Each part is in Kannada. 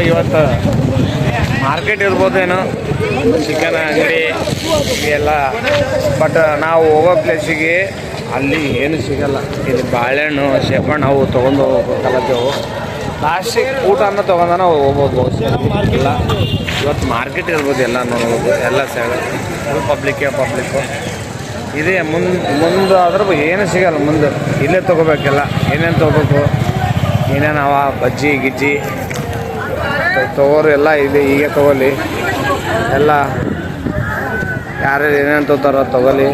ಇವತ್ತು ಮಾರ್ಕೆಟ್ ಇರ್ಬೋದೇನೋ? ಚಿಕನ್ ಅಂಗಡಿ ಎಲ್ಲ. ಬಟ್ ನಾವು ಹೋಗೋ ಪ್ಲೇಸಿಗೆ ಅಲ್ಲಿ ಏನು ಸಿಗಲ್ಲ. ಇಲ್ಲಿ ಬಾಳೆಹಣ್ಣು, ಶೇಪಣ್ಣು ಅವು ತೊಗೊಂಡು ಹೋಗ್ಬೇಕಲ್ಲತ್ತೇವು ಲಾಸ್ಟಿಗೆ ಊಟನ ಅನ್ನ ನಾವು ಹೋಗ್ಬೋದು ಇಲ್ಲ. ಇವತ್ತು ಮಾರ್ಕೆಟ್ ಇರ್ಬೋದು ಎಲ್ಲ ನೋಡ್ಬೋದು. ಎಲ್ಲ ಸೈಡ್ ಪಬ್ಲಿಕ್ಕೇ ಪಬ್ಲಿಕ್ಕು ಇದೇ. ಮುಂದೆ ಮುಂದೆ ಆದ್ರೂ ಏನು ಸಿಗಲ್ಲ ಮುಂದೆ. ಇಲ್ಲೇ ತೊಗೋಬೇಕೆಲ್ಲ. ಏನೇನು ತೊಗೋಬೇಕು? ಏನೇನು ಅವ? ಬಜ್ಜಿ, ಗಿಜ್ಜಿ. ತಗೋರು ಎಲ್ಲ ಇದೆ ಈಗ ತಗೊಳ್ಳಿ. ಎಲ್ಲ ಯಾರ್ಯಾರು ಏನೇನು ತೊಗೋತಾರೋ ತಗೊಳ್ಳಿ.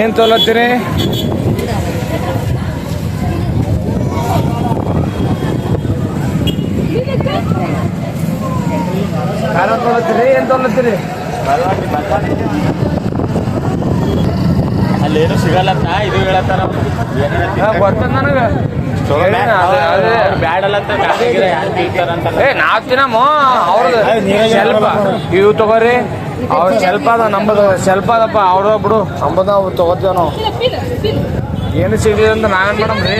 ಏನು ತೊಗೊಳತ್ತೀರಿ? ಖಾರ ತೊಗೊಳತ್ತೀರಿ? ಏನು ತೊಗೊಳತ್ತೀರಿ? ಅಲ್ಲೇನು ಸಿಗಲ್ಲತ್ತ ಇದು ಹೇಳತ್ತಾರ. ಗೊತ್ತದ ನನಗೆ. ಏ ನಾವ್ ತಿನ್ನಮ್ಮ ಅವ್ರದ್ದು. ಸ್ವಲ್ಪ ಇವು ತಗೋರಿ. ಅವ್ರ ಸ್ವಲ್ಪ ಅದ ನಮ್ಮದು ಸ್ವಲ್ಪ ಅದಪ್ಪ ಅವ್ರ ಬಿಡು ನಂಬದ ಅವ್ರು ತಗೋತೀವಿ ನಾವು ಏನು ಸಿಗ್ಲಿಲ್ಲ ಅಂತ ನಾವೇನ್ ಮಾಡಮ್ರಿ?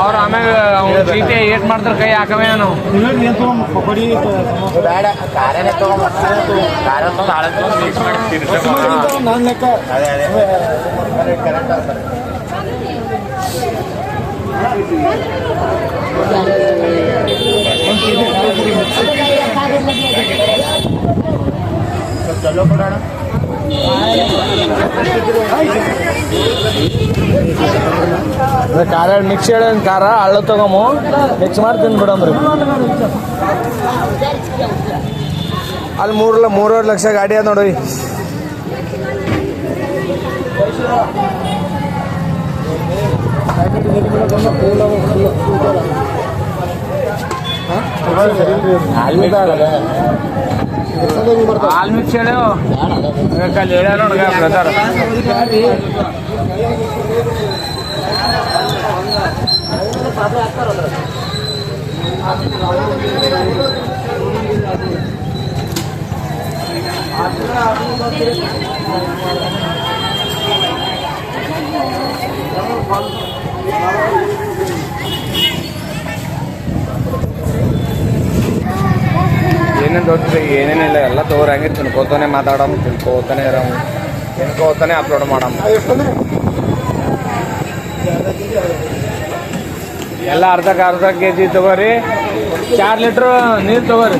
ಅವ್ರು ಆಮೇಲೆ ಅವ್ನ ಚೀಟಿ ಏಟ್ ಮಾಡ್ತಾರೆ ಕೈ ಹಾಕವೇ ನಾವು ಬೇಡ ಅದೇ ಚಲೋ ಕೊಡೋಣ ಖಾರ ಮಿಕ್ಸ್ ಹೇಳಿ ಖಾರ, ಹಳ್ಳ ತಗೊಂಬು. ಮಿಕ್ಸ್ ಮಾಡಿ ತಿಂದ್ಬಿಡಮ್ರಿ ಅಲ್ಲಿ ಮೂರಲ್ಲ ಮೂರುವರೆ ಲಕ್ಷ ಗಾಡಿ ಅದ ನೋಡಿ. ಮಿಕ್ಸ್ ಹೇಳು ಅಲ್ಲಿ ಹೇಳ್ಯಾರ ನೋಡ್ಗ ಬ್ರದರ್ ಏನೇನು ದೊಡ್ಡ ಏನೇನಿಲ್ಲ ಎಲ್ಲ ತಗೋರಿ ಹಂಗೆ ತಿನ್ಕೋತಾನೆ ಮಾತಾಡಮ್, ತಿನ್ಕೋತಾನೆ ಇರಮ್, ತಿನ್ಕೋತಾನೆ ಅಪ್ಲೋಡ್ ಮಾಡಮ್. ಎಲ್ಲ ಅರ್ಧಕ್ಕೆ ಅರ್ಧ ಕೆ ಜಿ ತಗೋರಿ, ಚಾರ್ ಲೀಟ್ರ್ ನೀರು ತಗೋರಿ.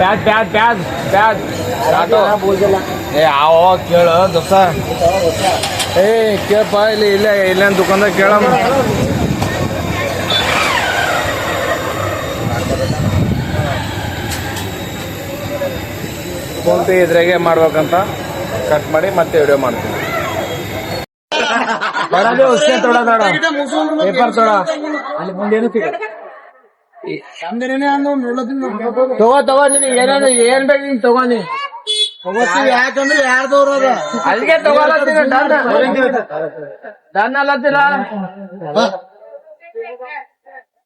ಪ್ಯಾದ್ ಪ್ಯಾದ್ ಪ್ಯಾದ್ ಪ್ಯಾದ್ ಏ ಯಾವ ಕೇಳು, ದೋಸ್ತ. ಏ ಕೇಳಪ್ಪ ಇಲ್ಲಿ ಇಲ್ಲೇ ಇಲ್ಲೇನು ದುಕಾನ್ದಾಗ ಕೇಳಮ್ಮ. ಪೇ ಇದ್ರಾಗೆ ಮಾಡ್ಬೇಕಂತ ಕಟ್ ಮಾಡಿ ಮತ್ತೆ ವಿಡಿಯೋ ಮಾಡ್ತೀನಿ. ಬರೋದು ಉಸ್ಕೆ ತೊಡ ತೊಡ ಪೇಪರ್ ತೊಡ. ಅಲ್ಲಿ ಮುಂದೇನು ಸಿಗ ತಗೋ ತಗೋ ನೀನು ಏನ್ ಬೇಕು ನೀನು ತಗೋ ಯಾಕಂದ್ರೆ ಯಾರ್ದವ್ರು ಅದ ಅಲ್ಲಿಗೆ ತಗೊಳತ್ತೀನಿ ಡನ್. ಅಲ್ಲತ್ತಿಲ್ಲ.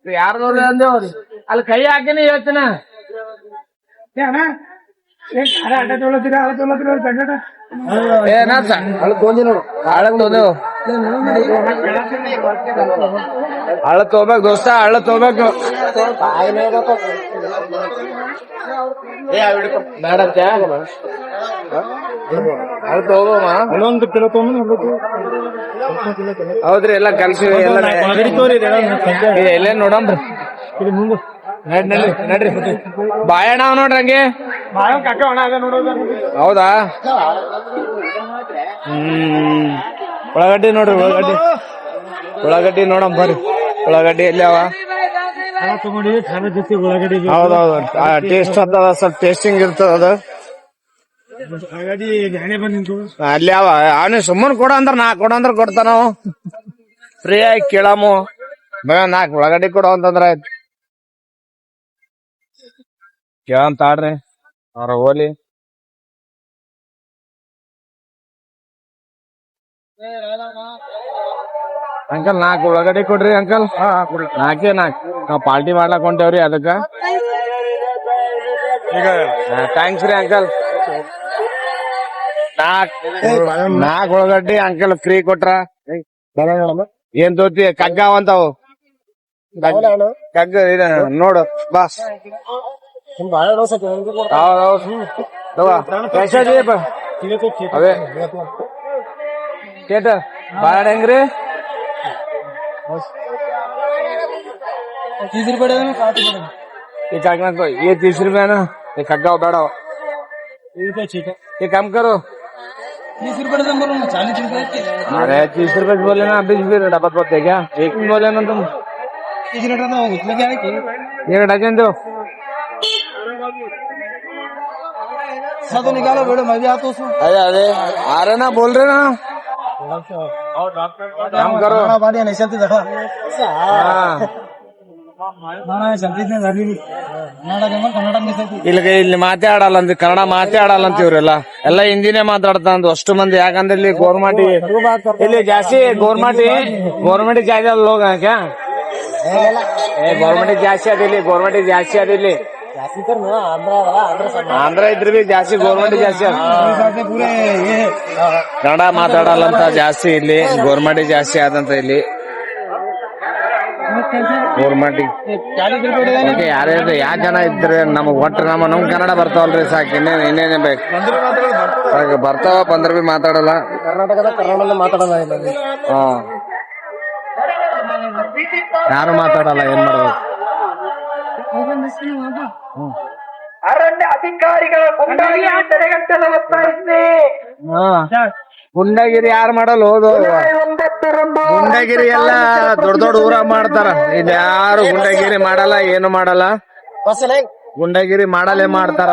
ಯಾರ್ದವ್ರ ಅಂದೇವ್ರಿ. ಅಲ್ಲಿ ಕೈ ಹಾಕಿನಿ ಹೇಳ್ತೀನ. ಹಳ ತಗೋಬೇಕು ದೋಸ್ತ ಹಳ ತಗೋಬೇಕು ಕಿಲೋ ಹೌದ್ರಿ ಎಲ್ಲ ಕಲ್ಸಿ ಎಲ್ಲ ಎಲ್ಲೇ ನೋಡಮ್ರಿ ನಡ್ ನಡ್ರಿ ನಡ್ರಿ ಬಾಯಣ್ಣ ನೋಡ್ರಿ ಹಂಗೆ. ಹೌದಾ? ಹ್ಮ್. ಉಳ್ಳಾಗಡ್ಡಿ ನೋಡ್ರಿ ಉಳ್ಳಾಗಡ್ಡಿ. ಉಳ್ಳಾಗಡ್ಡಿ ನೋಡಮ್ ಬರ್ರಿ. ಉಳ್ಳಾಗಡ್ಡಿ ಎಲ್ಲಿ ಅವ? ಹೌದೌದು. ಟೇಸ್ಟ್ ಅದ ಸ್ವಲ್ಪ ಟೇಸ್ಟಿಂಗ್ ಇರ್ತದ ಅದು. ಅಲ್ಲಿ ಅವ ಅವನು ಸುಮ್ಮನೆ ಕೊಡ ಅಂದ್ರ ನಾ ಕೊಡ ಅಂದ್ರ ಕೊಡ್ತಾನ ಫ್ರೀ ಆಗಿ ಕೇಳಮು. ನಾಲ್ಕು ಉಳ್ಳಾಗಡ್ಡಿ ಕೊಡ ಅಂತಂದ್ರ ಆಯ್ತು. ಕೇಳಂತ ಆಡ್ರಿ ಅವ್ರ ಹೋಲಿ ಅಂಕಲ್ ನಾಲ್ಕು ಉಳ್ಳಾಗಡ್ಡಿ ಕೊಡ್ರಿ ಅಂಕಲ್. ನಾಲ್ಕೇ ನಾಲ್ಕು. ನಾವ್ ಪಾರ್ಟಿ ಮಾಡ್ಲಾಕ್ ಹೊಂಟೇವ್ರಿ ಅದಕ್ಕ ಈಗ ಥ್ಯಾಂಕ್ಸ್ ರೀ ಅಂಕಲ್ ನಾಕ್ ನಾಕ್ ಉಳ್ಳಾಗಡ್ಡಿ ಅಂಕಲ್ ಫ್ರೀ ಕೊಟ್ರ ಏನ್ ತೋತಿ ಕಗ್ಗ ಅವಂತಾವು ಕಗ್ಗ- ಕಗ್ಗ ಇದ ನೋಡು ಬಾ ಹೌದ್ ಹೌದ್. ತಗೋ. ಎಷ್ಟ್ ಇದೀಯಪ್ಪ? ಅವೇ ಕೇಟ ಬಾಳ ಹೆಂಗ್ರಿ तीस रुपये साठ रुपये ये को ये तीस रुपया ना? ये खग्गा बैठो। ठीक है ठीक है। ये काम करो। तीस रुपये देना बोलो ना चालीस रुपये। अरे तीस रुपए बोले ना बीस रुपये डबल क्या? एक में बोले ना तुम। तीस लीटर ना उसमें क्या है कि? ये डजन दो? तो निकालो बेड़ो मैं भी आता हूँ अरे अरे आ रहे ना बोल रहे ना। और डॉक्टर काम करो। पानी देखो ಇಲ್ಲಿಗೆ ಇಲ್ಲಿ ಮಾತೇ ಆಡಲ್ಲ ಕನ್ನಡ ಮಾತೇ ಆಡಲ್ಲ ಅಂತ ಇವ್ರೆಲ್ಲ. ಎಲ್ಲ ಹಿಂದಿನೇ ಮಾತಾಡ್ತಾ ಅಂದ್ ಅಷ್ಟು ಮಂದಿ. ಯಾಕಂದ್ರೆ ಇಲ್ಲಿ ಗೋರ್ಮೆಂಟ್ ಇಲ್ಲಿ ಜಾಸ್ತಿ ಗೋರ್ಮಾಟಿ ಗೋರ್ಮೆಂಟ್ ಜಾಸ್ತಿ ಅಲ್ಲ ಹೋಗಕ್ಕೆ ಗೌರ್ಮೆಂಟ್ ಜಾಸ್ತಿ ಅದಿಲ್ಲಿ ಗೌರ್ಮೆಂಟ್ ಜಾಸ್ತಿ ಅದಿಲ್ಲಿ ಆಂಧ್ರ ಇದ್ರ ಬಿ ಜಾಸ್ತಿ ಗೌರ್ಮೆಂಟ್ ಜಾಸ್ತಿ ಕನ್ನಡ ಮಾತಾಡಲ್ಲ ಅಂತ ಜಾಸ್ತಿ ಇಲ್ಲಿ. ಗೌರ್ಮೆಂಟ್ ಜಾಸ್ತಿ ಆದಂತ ಇಲ್ಲಿ. ಮೂರು ಮಟ್ಟಿ ಓಕೆ ಯಾರ್ಯಾರು ಯಾವ ಜನ ಇದ್ರೆ ನಮಗೆ ಒಟ್ಟು ನಮ್ಮ ನಮ್ಮ ಕನ್ನಡ ಬರ್ತಾವಲ್ರಿ ಸಾಕು ಇನ್ನೇನು ಇನ್ನೇನೇ ಬೇಕು. ಸಾಕು ಬರ್ತಾವ ಬಂದ್ರೆ ಭೀ ಮಾತಾಡಲ್ಲ. ಕರ್ನಾಟಕದ ಕನ್ನಡ ಮಾತಾಡಲ್ಲ ಹಾಂ. ಯಾರು ಮಾತಾಡಲ್ಲ ಏನ್ ಮಾಡ್ಬೇಕು? ಅರಣ್ಯ ಅಧಿಕಾರಿಗಳ ತಡೆಗಟ್ಟಲು ಒತ್ತಾಯಿಸಿ ಗುಂಡಗಿರಿ ಯಾರು ಮಾಡಲ್ಲ ಹೋದು? ಗುಂಡಗಿರಿ ಎಲ್ಲ ದೊಡ್ಡ ದೊಡ್ಡ ಊರ ಮಾಡ್ತಾರ. ಇಲ್ಲಿ ಯಾರು ಗುಂಡಗಿರಿ ಮಾಡಲ್ಲ ಏನು ಮಾಡಲ್ಲ? ಗುಂಡಗಿರಿ ಮಾಡಲೇ ಮಾಡ್ತಾರ.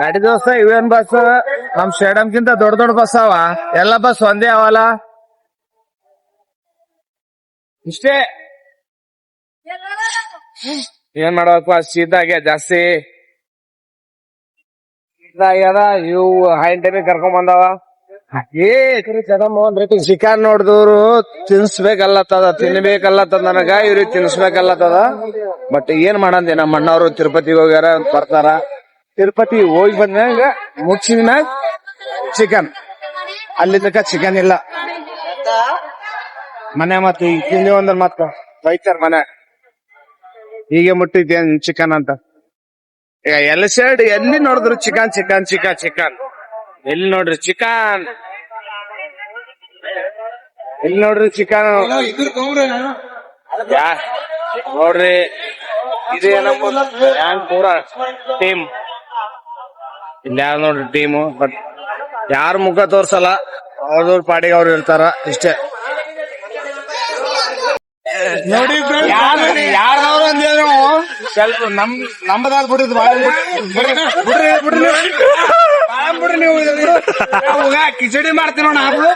ನಡಿ ದೋಸ್ತ ಇವೇನ್ ಬಸ್? ನಮ್ ಸ್ಟೇಡಿಯಂಕಿಂತ ದೊಡ್ಡ ದೊಡ್ಡ ಬಸ್ ಅವ. ಎಲ್ಲ ಬಸ್ ಒಂದೇ ಅವಲ್ಲ? ಇಷ್ಟೇ. ಏನ್ ಮಾಡ್ಬೇಕು? ಶೀತಾಗೆ ಜಾಸ್ತಿ. ಆಗ್ಯದ ಇವು ಟೈಮಿಗೆ ಕರ್ಕೊಂಡ್ ಬಂದಾವ? ಏ ಜಗನ್ಮೋಹನ್ ರೆಡ್ಡಿ ಚಿಕನ್ ನೋಡಿದವ್ರು ತಿನ್ಸ್ಬೇಕಲ್ಲತ್ತದ, ತಿನ್ಬೇಕಲ್ಲತ್ತದ ನನಗ, ಇವ್ರಿಗೆ ತಿನ್ಸ್ಬೇಕಲ್ಲತ್ತದ. ಬಟ್ ಏನ್ ಮಾಡಂದಿ ನಮ್ಮ ಅಣ್ಣವ್ರು ತಿರುಪತಿ ಹೋಗ್ಯಾರ, ಬರ್ತಾರ. ತಿರುಪತಿ ಹೋಗಿ ಬಂದ್ಮ್ಯಾಗ ಮುಚ್ಚಿದ ಚಿಕನ್ ಅಲ್ಲಿ ತನಕ ಚಿಕನ್ ಇಲ್ಲ. ಮನೆ ಮತ್ತೆ ಈಗ ಒಂದ್ರ ಮತ್ತ ಬೈತಾರ ಮನೆ. ಹೀಗೆ ಮುಟ್ಟಿದ್ದೇನ್ ಚಿಕನ್ ಅಂತ. ಈಗ ಸೈಡ್ ಎಲ್ಲಿ ನೋಡಿದ್ರು ಚಿಕನ್ ಚಿಕನ್ ಚಿಕನ್ ಚಿಕನ್. ಎಲ್ಲಿ ನೋಡ್ರಿ ಚಿಕನ್? ಎಲ್ಲಿ ನೋಡ್ರಿ ಚಿಕನ್? ಯಾ, ನೋಡ್ರಿ, ಇದು ಏನಪ್ಪ ಪೂರ ಟೀಮ್. ಇಲ್ಲ ನೋಡ್ರಿ ಟೀಮು, ಬಟ್ ಯಾರ ಮುಖ ತೋರ್ಸಲ್ಲ ಅವ್ರವ್ರ ಪಾಡಿಗೆ ಅವ್ರು ಇರ್ತಾರ, ಇಷ್ಟೇ. ನೋಡಿ ಯಾರ್ದವ್ರು ಅಂದೇವ್ ನಾವು ಸ್ವಲ್ಪ ನಮ್ ನಮ್ಮದಾದ ಬಿಡುದು ಬಾಳ ಬಿಡ್ರಿ ಬಿಡ್ರಿ ಬಿಡ್ರಿ. ನೀವು ಕಿಚಡಿ ಮಾಡ್ತೀನಿ ನೋಡ ಬಿಡ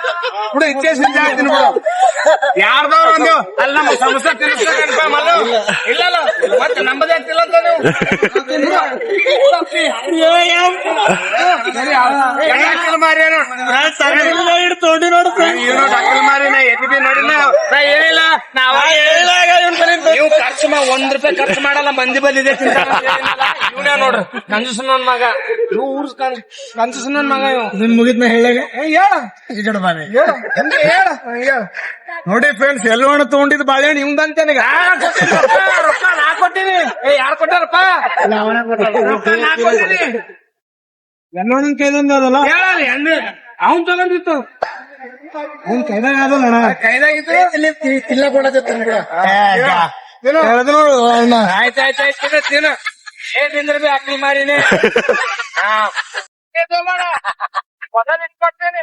ಬಿಡು ಇತ್ಯಾಸ ಆಗ್ತೀನಿ ಬಿಡು ಯಾರ್ದವ್ರು ಒಂದು ಅಲ್ಲಿ ನಮ್ಮ ಸಮಸ್ಯೆ ಇಲ್ಲಲ್ಲ ಮತ್ತೆ ನಮ್ಮದೇ ಆಗ್ತಿಲ್ಲ ಅಂತ ನೀವು. ಮಾರಿ ಏನು? ತೋಡಿ ನೋಡು ಇವ್ನು ಡಾಕ್ಟರ್ ಮಾರಿ ನಾ ಎದ್ದಿ ನೋಡಿ ನಾ ಹೇಳಿಲ್ಲ. ನಾವ ನೀವು ಖರ್ಚು ಮಾ ಒಂದ್ ರೂಪಾಯಿ ಖರ್ಚು ಮಾಡಲ್ಲ ಮಂದಿ ಬಂದಿದೆ ಇವನೇ ನೋಡ್ರಿ ಕಂಜೂಸ್ ನನ್ ಮಗ. ಇವ್ ಊರ್ಸ್ ಕಂಜೂಸ್ ನನ್ ಮಗ ಇವ್ ನಿನ್ ಮುಗಿದ್ನ ಹೇಳ. ಈ ಕಡೆ ಬಾನೆ ಹೇಳ? ಹೇಳ. ನೋಡಿ ಫ್ರೆಂಡ್ಸ್ ಎಲ್ಲೋಣ ತಗೊಂಡಿದ್ ಬಾಳೆಹಣ್ಣು ಇವಂದಂತ ನನಗ? ರೊಕ್ಕ ನಾ ಕೊಟ್ಟಿನಿ. ಏ ಯಾರು ಕೊಟ್ಟಾರಪ್ಪ? ರೊಕ್ಕ ನಾ ಕೊಟ್ಟಿನಿ. ಎಲ್ಲೋಣ ಕೈದಂದ ಅದಲ್ಲ? ಹೆಣ್ಣು ಅವ್ನ್ ತಗೊಂಡಿತ್ತು. ಅವ್ನ್ ಕೈದಾಗ ಅದಲ್ಲ ಅಣ್ಣ. ಕೈದಾಗಿತ್ತು ಇಲ್ಲ ಕೊಡತ್ತೆ ನೋಡು ಅವ್ನ ಆಯ್ತು ಆಯ್ತು ಆಯ್ತು ತಿನ್ನ ತಿನ್ನ. ಏ ತಿಂದ್ರೆ ಬಿ ಅಕ್ಕಿ ಮಾರಿನಿ. ಹಾ ಮಾಡ. ಮೊದಲು ಇಟ್ಕೊಡ್ತೇನೆ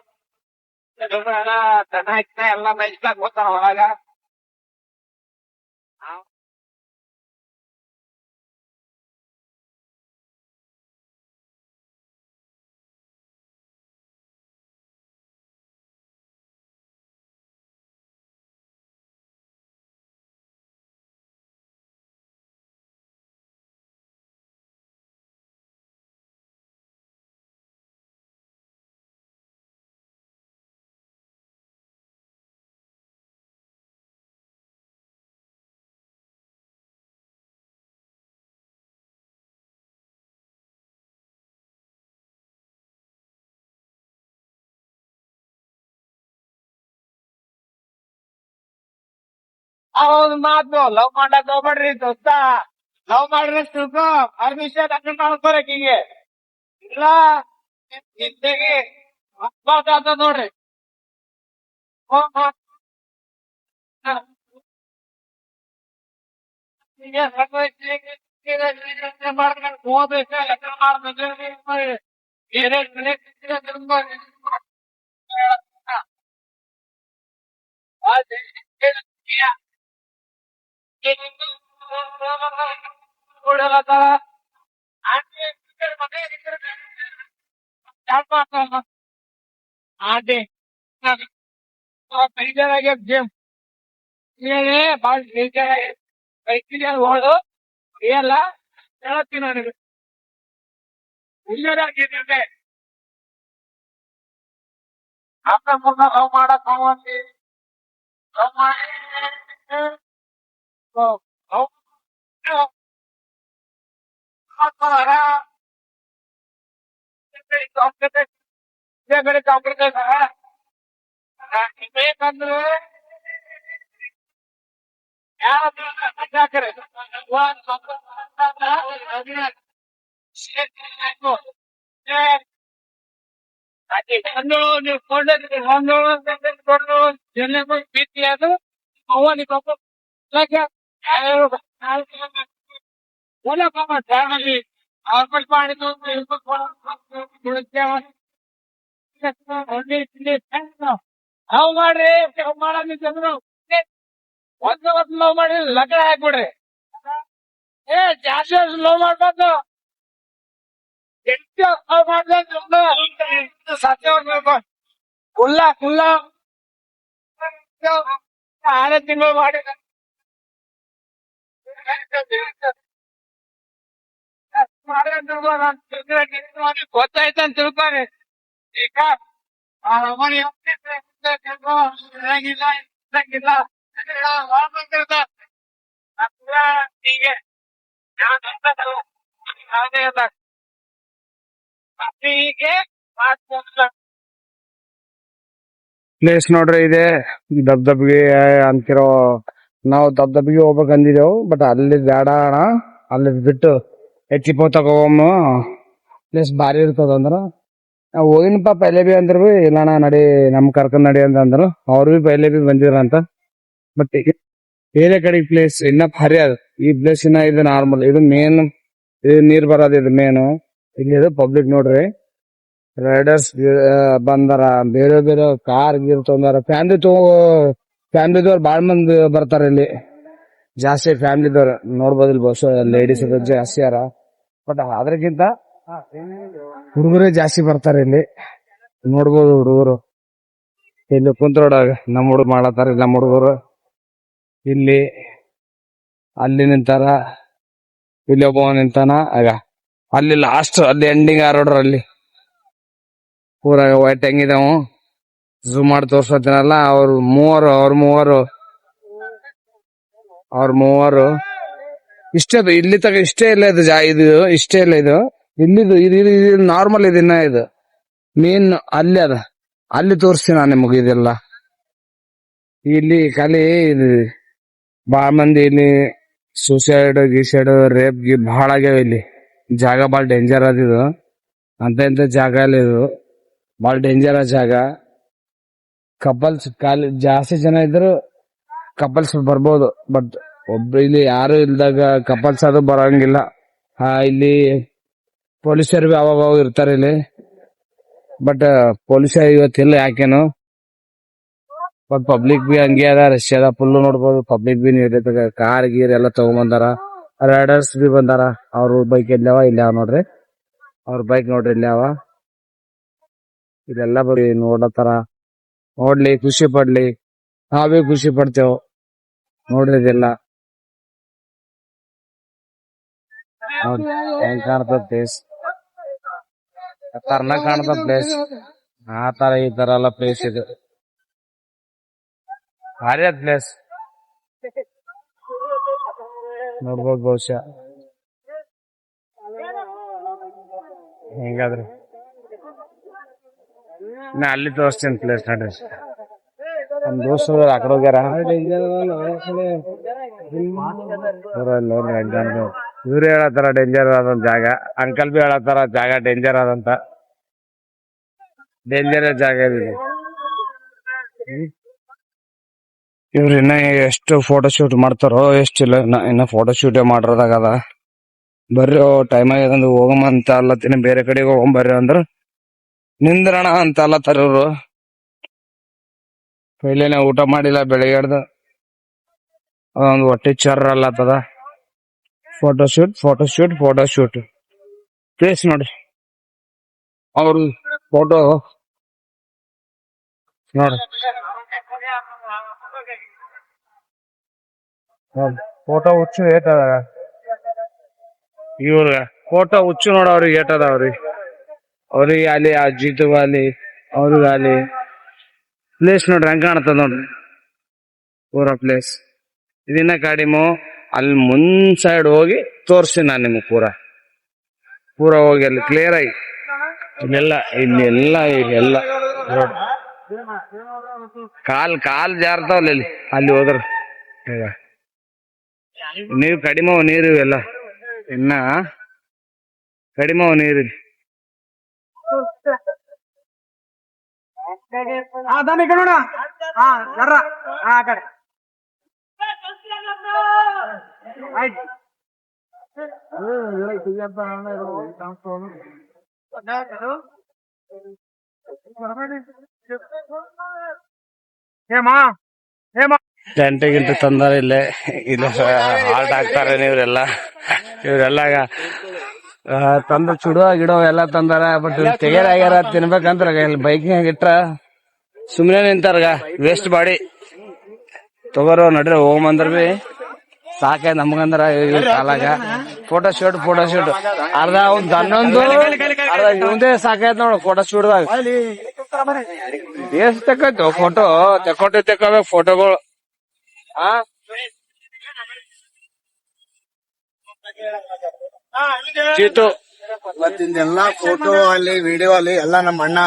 எல்லாமே இஸ்லாம் கொத்தா வராங்க ಹೌದು, ಮಾತು. ಲವ್ ಮಾಡಕ್ ಹೋಗ್ಬೇಡ್ರಿ ದೋಸ್ತ. ಲವ್ ಮಾಡ್ರಿ ತಿಳ್ಕೊ ಪರ್ಮಿಷನ್ ಅಟೆಂಡ್ ಹಿಂಗೆ. ಇಲ್ಲ ಜಿಂದಗಿ ಅಂತ ನೋಡ್ರಿ. ಮಾಡ್ಕೊಂಡು ಲೆಕ್ಕ ಮಾಡ್ಬೇಕು. ಬೇರೆ ಕಡೆ ತಿರ್ಗೋ. ಅದೇ ಕೊಡಲತ್ತಾರ ಆಟೆ ಬೇಜಾರಾಗ್ಯ ಗೇಮ್ ಹೇಳಿ ಭಾಳ ಬೇಜಾರಾಗಿ ಬೈಕಿಗೆ ಹೋದು ಏಲ್ಲ ಹೇಳತ್ತೀನಿ ನನಗೆ ಹುಷಾರಾಗಿದ್ದೆ ಅಕ್ಕ ಮುನ್ನ ಲವ್ ಮಾಡಕ್ ಹೋಗಿ ಮಾಡಿ ಲವ್ ಲವ್ ಬೇಕಂದ್ರೆ ನೀವು ಕೊಂಡ್ರಿ ಒಂದು ಕೊಂಡು ಜನಕ್ಕೆ ಪ್ರೀತಿ ಅದು ಅವನಿಗೆ ಪಾಪ बोला family. Alpha party to ಹಾವ್ ಮಾಡ್ರಿ ಮಾಡಕ್ ಜನರು ಒಂದ್ ಹೊತ್ತು ಲವ್ ಮಾಡಿ ಲಗ್ನ ಹಾಕ್ಬಿಡ್ರಿ ಏ ಜಾಸ್ತಿ ಲವ್ ಮಾಡ್ಬಾರ್ದು ಎಷ್ಟು ಲವ್ ಮಾಡ್ದೆ ಸತ್ಯ ಕುಲ್ಲ ಕುಲ್ಲ ಆರೇ ತಿಂಗಳು ಮಾಡಿ ಗೊತ್ತಾಯ್ತಂತ ತಿಳ್ಕೊರಿ ಈಗ ಆ ರಮಣಿ ಇರಂಗಿಲ್ಲ ಹೀಗೆ ಪ್ಲೇಸ್ ನೋಡ್ರಿ ಇದೆ ದಬ್ ದಬ್ಗೆ ಅಂತಿರೋ ನಾವು ದಬ್ ದಬ್ಗೆ ಹೋಗ್ಬೇಕು ಅಂದಿದ್ದೆವು ಬಟ್ ಅಲ್ಲಿ ಬೇಡ ಅಣ್ಣ. ಅಲ್ಲಿ ಬಿಟ್ಟು ಎತ್ತಿಪೋ ತಗೋಮ್ಮ ಪ್ಲೇಸ್ ಭಾರಿ ಇರ್ತದ ಅಂದ್ರೆ. ನಾವು ಹೋಗಿನಪ್ಪ ಪೈಲೆ ಬಿ ಅಂದ್ರ ಬಿ ಇಲ್ಲಣ್ಣ ನಡಿ ನಮ್ಮ ಕರ್ಕೊಂಡ್ ನಡಿ ಅಂತ ಅಂದ್ರು. ಅವ್ರು ಬಿ ಪೈಲೆ ಬಿ ಬಂದಿರಂತ ಬಟ್ ಬೇರೆ ಕಡೆ ಪ್ಲೇಸ್ ಇನ್ನ ಭಾರಿ ಅದ. ಈ ಪ್ಲೇಸ್ ಇನ್ನ ಇದು ನಾರ್ಮಲ್ ಇದು ಮೇನ್ ಇದು ನೀರ್ ಬರೋದು ಇದು ಮೇನು ಇಲ್ಲಿ ಇದು ಪಬ್ಲಿಕ್ ನೋಡ್ರಿ. ರೈಡರ್ಸ್ ಬಂದಾರ. ಬೇರೆ ಬೇರೆ ಕಾರ್ ಗೀರ್ ತೊಂದಾರ. ಫ್ಯಾಮಿಲಿ ತಗೋ ಫ್ಯಾಮಿಲಿದವ್ರು ಬಾಳ್ ಮಂದಿ ಬರ್ತಾರ ಇಲ್ಲಿ. ಜಾಸ್ತಿ ಫ್ಯಾಮಿಲಿದವ್ರು ನೋಡ್ಬೋದು ಇಲ್ಲಿ ಬಸ್ ಲೇಡೀಸ್ ಜಾಸ್ತಿ ಯಾರ. ಬಟ್ ಅದ್ರಕ್ಕಿಂತ ಹುಡುಗರೇ ಜಾಸ್ತಿ ಬರ್ತಾರೆ ಇಲ್ಲಿ. ನೋಡ್ಬೋದು ಹುಡುಗರು. ಇಲ್ಲಿ ಕುಂತ್ರೋಡಾಗ ನಮ್ಮ ಹುಡುಗ ಮಾಡತ್ತಾರ ಇಲ್ಲಿ ನಮ್ಮ ಹುಡುಗರು. ಇಲ್ಲಿ ಅಲ್ಲಿ ನಿಂತಾರ. ಇಲ್ಲಿ ಒಬ್ಬ ನಿಂತಾನ. ಆಗ ಅಲ್ಲಿ ಲಾಸ್ಟ್ ಅಲ್ಲಿ ಎಂಡಿಂಗ್ ಆರೋಡ್ರ ಅಲ್ಲಿ ಊರಾಗ ವೈಟ್ ಹೆಂಗಿದಾವು? ಝೂಮ್ ಮಾಡಿ ತೋರ್ಸತ್ತಿನಲ್ಲ, ಅವ್ರು ಮೂವರು, ಅವ್ರ ಮೂವರು. ಅವ್ರ ಮೂವರು. ಇಷ್ಟೇ ಅದು, ಇಲ್ಲಿ ತಗ ಇಷ್ಟೇ ಇಲ್ಲ ಇದು ಜಾ, ಇದು, ಇಷ್ಟೇ ಇಲ್ಲ ಇದು. ಇಲ್ಲಿದು, ಇದು ಇದು ನಾರ್ಮಲ್ ಇದು ಇನ್ನ ಇದು. ಮೇನ್ ಅಲ್ಲಿ ಅದ. ಅಲ್ಲಿ ತೋರಿಸ್ತೀನಿ ನಾನು ನಿಮಗೆ ಇದೆಲ್ಲ. ಇಲ್ಲಿ ಖಾಲಿ ಇದು, ಬಾಳ ಮಂದಿ ಇಲ್ಲಿ ಸೂಸೈಡ್ ಗೀಸೈಡ್ ರೇಪ್ ಗಿ ಬಹಳ ಆಗ್ಯಾವ ಇಲ್ಲಿ. ಜಾಗ ಭಾಳ ಡೇಂಜರ್ ಅದ ಇದು. ಅಂತ ಇಂಥ ಜಾಗ ಇಲ್ಲ ಇದು. ಭಾಳ ಡೇಂಜರ್ ಜಾಗ. ಕಪಲ್ಸ್ ಖಾಲಿ ಜಾಸ್ತಿ ಜನ ಇದ್ರು ಕಪಲ್ಸ್ ಬರ್ಬೋದು ಬಟ್ ಒಬ್ರು ಇಲ್ಲಿ ಯಾರು ಇಲ್ದಾಗ ಕಪಲ್ಸ್ ಅದು ಬರಂಗಿಲ್ಲ. ಆ, ಇಲ್ಲಿ ಪೊಲೀಸರು ಬಿ ಅವಾಗ ಇರ್ತಾರೆ ಇಲ್ಲಿ. ಬಟ್ ಪೊಲೀಸರು ಇವತ್ತಿಲ್ಲ ಯಾಕೇನು? ಬಟ್ ಪಬ್ಲಿಕ್ ಬಿ ಹಂಗೆ ಅದ ರಶ್ ಅದ ಫುಲ್ ನೋಡ್ಬೋದು. ಪಬ್ಲಿಕ್ ಬಿ ನೀಡೈತೆ ಕಾರ್ ಗೀರ್ ಎಲ್ಲ ತಗೊಂಬಂದಾರ. ರೈಡರ್ಸ್ ಬಿ ಬಂದಾರ. ಅವ್ರ ಬೈಕ್ ಎಲ್ಲವ ಇಲ್ಲ ನೋಡ್ರಿ? ಅವ್ರ ಬೈಕ್ ನೋಡ್ರಿ ಇಲ್ಲವ ಇಲ್ಲೆಲ್ಲ ಬರೀ ನೋಡತ್ತಾರ. ನೋಡ್ಲಿ, ಖುಷಿ ಪಡ್ಲಿ. ನಾವೇ ಖುಷಿ ಪಡ್ತೇವೆ. ನೋಡ್ರಿ ಹೆಂಗ್ ಕಾಣ್ತದ ಪ್ಲೇಸ್ ತರ್ನ ಕಾಣ್ತದ ಪ್ಲೇಸ್ ಆ ತರ ಈ ತರ ಎಲ್ಲ ಪ್ಲೇಸ್ ಇದು. ಭಾರಿ ಅದ ಪ್ಲೇಸ್ ನೋಡ್ಬೋದು ಬಹುಶಃ. ಹೆಂಗಾದ್ರಿ. ನಾ ಅಲ್ಲಿ ತೋರಿಸ್ತೀನಿ ಪ್ಲೇಸ್ ನೋಡ್ರಿ ನಮ್ಮ ದೋಸ್ತರು ಆ ಕಡೆ ಹೋಗ್ಯಾರ. ನೋಡ್ರಿ. ಇವ್ರು ಹೇಳತ್ತಾರ ಡೇಂಜರ್ ಆದಂತ ಜಾಗ. ಅಂಕಲ್ ಬಿ ಹೇಳತ್ತಾರ ಜಾಗ ಡೇಂಜರ್ ಆದಂತ ಡೇಂಜರ್ ಜಾಗ ಇದೆ. ಇವ್ರು ಇನ್ನ ಎಷ್ಟು ಫೋಟೋ ಶೂಟ್ ಮಾಡ್ತಾರೋ ಎಷ್ಟಿಲ್ಲ ಇನ್ನ ಇನ್ನ ಫೋಟೋ ಶೂಟ್ ಮಾಡಿರೋದಾಗದ. ಬರ್ರಿ ಟೈಮ್ ಆಗ್ಯದಂದ್ರೆ ಹೋಗಮ್ಮ ಅಂತ ಅಲ್ಲತ್ತಿನ ಬೇರೆ ಕಡೆಗೆ ಹೋಗಮ್ ಬರ್ರಿ ಅಂದ್ರ. ನಿಂದ್ರಣ ಅಂತ ಅಲ್ಲ ತರೋರು. ಪೈಲೇನೆ ಊಟ ಮಾಡಿಲ್ಲ ಬೆಳಿಗ್ಗೆ ಹಿಡ್ದು ಅದೊಂದು ಹೊಟ್ಟೆ ಚರ್ರ ಅಲ್ಲತ್ತದ photo shoot photo shoot photo shoot place ನೋಡಿ. ಅವ್ರ ಫೋಟೋ ನೋಡಿ. ಫೋಟೋ ಹುಚ್ಚು ಏಟದ ಇವ್ರ ಫೋಟೋ ಹುಚ್ಚು ನೋಡ ಅವ್ರಿಗೆ ಏಟದ ಅವ್ರಿಗೆ ಅವ್ರಿಗೆ ಅಲ್ಲಿ ಆ ಜೀತು ಅಲ್ಲಿ ಅವ್ರಿಗೆ ಅಲ್ಲಿ ಪ್ಲೇಸ್ ನೋಡ್ರಿ ಹೆಂಗ್ ಕಾಣ್ತದ ನೋಡ್ರಿ. ಪೂರ ಪ್ಲೇಸ್ ಇದನ್ನ ಕಡಿಮೆ ಅಲ್ಲಿ ಮುಂದ್ ಸೈಡ್ ಹೋಗಿ ತೋರಿಸಿ ನಾನು ನಿಮಗೆ ಪೂರ. ಪೂರ ಹೋಗಿ ಅಲ್ಲಿ ಕ್ಲಿಯರ್ ಆಗಿ. ಇಲ್ಲೆಲ್ಲ ಇಲ್ಲಿ ಎಲ್ಲ ಇಲ್ಲೆಲ್ಲ ನೋಡ್ರಿ ಕಾಲ್ ಕಾಲ್ ಜಾರ್ತಾವಲ್ಲ ಇಲ್ಲಿ. ಅಲ್ಲಿ ಹೋದ್ರ. ಈಗ. ನೀರು ಕಡಿಮೆ ನೀರು ಇವೆಲ್ಲ. ಇನ್ನ ಕಡಿಮೆ ನೀರು ಇಲ್ಲಿ. దాని ఇక్కడ జర్ర అక్కడ ఏమా ఏమా ಟೆಂಟ್ ಗಿಂಟ ತಂದಾರ ಇಲ್ಲೇ ಇಲ್ಲ ಹಾಲ್ಟ್ ಹಾಕ್ತಾರೆ ಇವ್ರೆಲ್ಲ ಇವ್ರೆಲ್ಲ ಆ, ತಂದು ಚುಡುವ ಗಿಡೋ ಎಲ್ಲ ತಂದಾರ ಬಟ್ ತೆಗೆಯರ್ ಆಗ್ಯಾರ ತಿನ್ಬೇಕಂದ್ರ ಇಲ್ಲಿ ಬೈಕಿಂಗ್ ಇಟ್ರ ಸುಮ್ನೆ ನಿಂತಾರ್ಗ ವೇಸ್ಟ್ ಬಾಡಿ ತಗೋರೋ ನಡ್ರಿ ಹೋಗಂದ್ರ ಬಿ ಸಾಕ ನಮ್ಗಂದ್ರ ಕಾಲಾಗ. ಫೋಟೋ ಶೂಟ್ ಫೋಟೋ ಶೂಟ್ ಅರ್ಧ ಒಂದ್ ಹನ್ನೊಂದು ಅರ್ಧ ಇವಂದೇ ಸಾಕಾಯ್ತು ನೋಡು ಫೋಟೋ ಶೂಟ್ದಾಗ ಎಷ್ಟ್ ತಕ್ಕೈತು ಫೋಟೋ ತಕ್ಕೊಂಡು ತಕೋಬೇಕು ಫೋಟೋಗಳು ಆ? ಚೀತು. ಇವತ್ತಿಂದೆಲ್ಲಾ ಫೋಟೋ ಅಲ್ಲಿ ವಿಡಿಯೋ ಅಲ್ಲಿ ಎಲ್ಲಾ ನಮ್ಮ ಅಣ್ಣ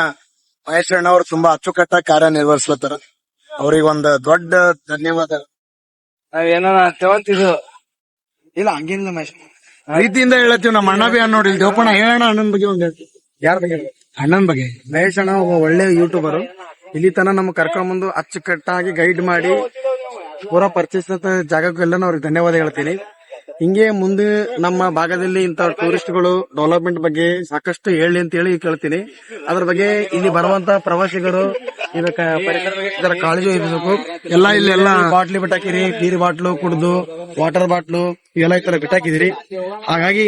ಮಹೇಶ್ ಅಣ್ಣ ಅವ್ರು ತುಂಬಾ ಅಚ್ಚುಕಟ್ಟಾಗಿ ಕಾರ್ಯನಿರ್ವಹಿಸ್ಲತ್ತಾರ. ಅವ್ರಿಗೆ ಒಂದು ದೊಡ್ಡ ಧನ್ಯವಾದ. ನಾವೇನೋ ತಗೊಂತಿದ್ವು ಇಲ್ಲ ಹಂಗೇನಿಲ್ಲ ಮಹೇಶ್ ರೀತಿಯಿಂದ ಹೇಳತ್ತೀವಿ ನಮ್ಮ ಅಣ್ಣ ಬಿ ಅಣ್ಣ ನೋಡಿ. ದೇವಪ್ಪಣ್ಣ ಹೇಳೋಣ ಅಣ್ಣನ ಬಗ್ಗೆ ಒಂದು ಯಾರ ಬಗ್ಗೆ ಅಣ್ಣನ ಬಗ್ಗೆ. ಮಹೇಶ್ ಅಣ್ಣ ಒಬ್ಬ ಒಳ್ಳೆ ಯೂಟ್ಯೂಬರ್ ಇಲ್ಲಿ ತನ ನಮ್ ಕರ್ಕೊಂಡ್ಬಂದು ಅಚ್ಚುಕಟ್ಟಾಗಿ ಗೈಡ್ ಮಾಡಿ ಪೂರಾ ಪರ್ಚೇಸ್ ಜಾಗಕ್ಕೆಲ್ಲ ಅವ್ರಿಗೆ ಧನ್ಯವಾದ ಹೇಳ್ತೀನಿ. ಹಿಂಗೆ ಮುಂದೆ ನಮ್ಮ ಭಾಗದಲ್ಲಿ ಇಂತ ಟೂರಿಸ್ಟ್ಗಳು ಡೆವಲಪ್ಮೆಂಟ್ ಬಗ್ಗೆ ಸಾಕಷ್ಟು ಹೇಳಿ ಅಂತ ಹೇಳಿ ಕೇಳ್ತೀನಿ. ಅದ್ರ ಬಗ್ಗೆ ಇಲ್ಲಿ ಬರುವಂತ ಪ್ರವಾಸಿಗರು ಇದರ ಕಾಳಜಿ ಇರಬೇಕು ಎಲ್ಲ ಇಲ್ಲಿ ಎಲ್ಲ ಬಾಟ್ಲಿ ಬಿಟ್ಟಾಕಿರಿ, ನೀರು ಬಾಟ್ಲು ಕುಡಿದು ವಾಟರ್ ಬಾಟ್ಲು, ಇವೆಲ್ಲ ಈ ತರ ಬಿಟ್ಟಾಕಿದಿರಿ. ಹಾಗಾಗಿ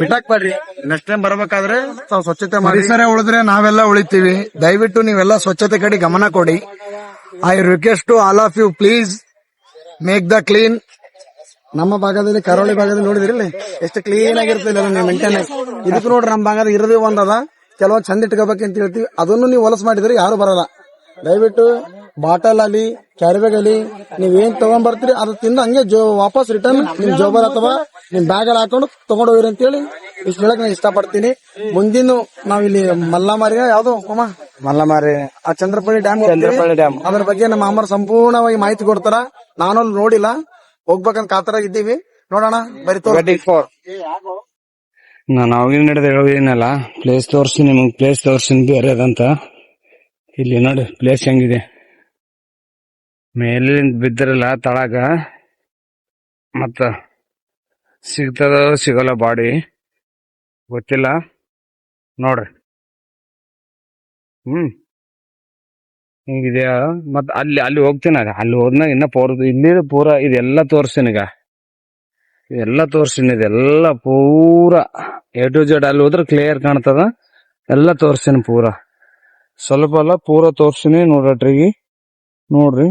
ಬಿಟ್ಟಾಕ್ಬೇಡ್ರಿ. ನೆಕ್ಸ್ಟ್ ಟೈಮ್ ಬರಬೇಕಾದ್ರೆ ತಾವು ಸ್ವಚ್ಛತೆ ಪರಿಸರ ಉಳಿದ್ರೆ ನಾವೆಲ್ಲ ಉಳಿತೀವಿ. ದಯವಿಟ್ಟು ನೀವೆಲ್ಲ ಸ್ವಚ್ಛತೆ ಕಡೆ ಗಮನ ಕೊಡಿ. I request to all of you please make the clean ನಮ್ಮ ಭಾಗದಲ್ಲಿ ಕರಾವಳಿ ಭಾಗದಲ್ಲಿ ನೋಡಿದ್ರಿ ಎಷ್ಟು ಕ್ಲೀನ್ ಆಗಿರ್ತದೆ ಅದನ್ನ ಮೇಂಟೈನ್ ಇದಕ್ಕೆ ನೋಡ್ರಿ ನಮ್ಮ ಭಾಗದ ಇರೋದೇ ಒಂದದ ಕೆಲವ್ ಚಂದ ಇಟ್ಕೋಬೇಕು ಅಂತ ಹೇಳ್ತೀವಿ. ಅದನ್ನು ನೀವು ಹೊಲಸು ಮಾಡಿದ್ರೆ ಯಾರು ಬರಲ್ಲ. ದಯವಿಟ್ಟು ಬಾಟಲ್ ಅಲ್ಲಿ ಕ್ಯಾರಿಬ್ಯಾಗ್ ಆಗಲಿ ಅಲ್ಲಿ ನೀವೇನ್ ತಗೊಂಡ್ ಬರ್ತೀರಿ ಅದು ತಿಂದು ಹಂಗೆ ಜೋ ವಾಪಸ್ ರಿಟರ್ನ್ ನಿಮ್ ಜೋಬರ್ ಅಥವಾ ನಿಮ್ ಬ್ಯಾಗ್ ಅಲ್ಲಿ ಹಾಕೊಂಡು ತಗೊಂಡ್ ಹೋಗಿರಿ ಅಂತ ಹೇಳಿ ಇಷ್ಟು ಹೇಳಕ್ ನಾನು ಇಷ್ಟಪಡ್ತೀನಿ. ಮುಂದಿನ ನಾವ್ ಇಲ್ಲಿ ಮಲ್ಲಾಮಾರಿ ಯಾವ್ದು? ಹೋಮ ಮಲ್ಲಮಾರಿ. ಆ ಚಂದ್ರಪಳ್ಳಿ ಡ್ಯಾಮ್ ಚಂದ್ರಪಳ್ಳಿ ಡ್ಯಾಮ್ ಅದ್ರ ಬಗ್ಗೆ ನಮ್ಮ ಅಮ್ಮರು ಸಂಪೂರ್ಣವಾಗಿ ಮಾಹಿತಿ ಕೊಡ್ತಾರ. ನಾನು ಅಲ್ಲಿ ನೋಡಿಲ್ಲ. ಹೋಗ್ಬೇಕಂತ ಕಾತರ ಇದ್ದೀವಿ. ನೋಡೋಣ ಬರೀ ನಾನು ಅವಾಗಿನ ನಡೆದ ಹೇಳಿನಲ್ಲ ಪ್ಲೇಸ್ ತೋರಿಸಿ ನಿಮಗೆ ಪ್ಲೇಸ್ ತೋರಿಸಿನ ಬೇರೆ ಅದಂತ. ಇಲ್ಲಿ ನೋಡಿ ಪ್ಲೇಸ್ ಹೆಂಗಿದೆ. ಮೇಲಿಂದ ಬಿದ್ದಿರಲ್ಲ ತಳಗ. ಮತ್ತ ಸಿಗ್ತದ ಸಿಗಲ್ಲ ಬಾಡಿ. ಗೊತ್ತಿಲ್ಲ. ನೋಡ್ರಿ. ಹ್ಮ್. ಹಿಂಗಿದೆಯಾ? ಮತ್ ಅಲ್ಲಿ ಅಲ್ಲಿ ಹೋಗ್ತೀನಿ ಆಗ. ಅಲ್ಲಿ ಹೋದ್ನಾಗ ಇನ್ನ ಪೂರ ಇಲ್ಲಿ ಪೂರ ಇದೆಲ್ಲ ತೋರಿಸ್ತೀನಿ ಈಗ. ಇದೆಲ್ಲ ತೋರಿಸ್ತೀನಿ ಇದೆಲ್ಲ ಪೂರ ಎ ಟು ಜೆಡ್ ಅಲ್ಲಿ ಹೋದ್ರೆ ಕ್ಲಿಯರ್ ಕಾಣ್ತದ. ಎಲ್ಲ ತೋರಿಸ್ತೀನಿ ಪೂರ. ಸ್ವಲ್ಪ ಅಲ್ಲ ಪೂರ ತೋರಿಸ್ತೀನಿ ನೋಡ್ರಿ ನೋಡ್ರಿ.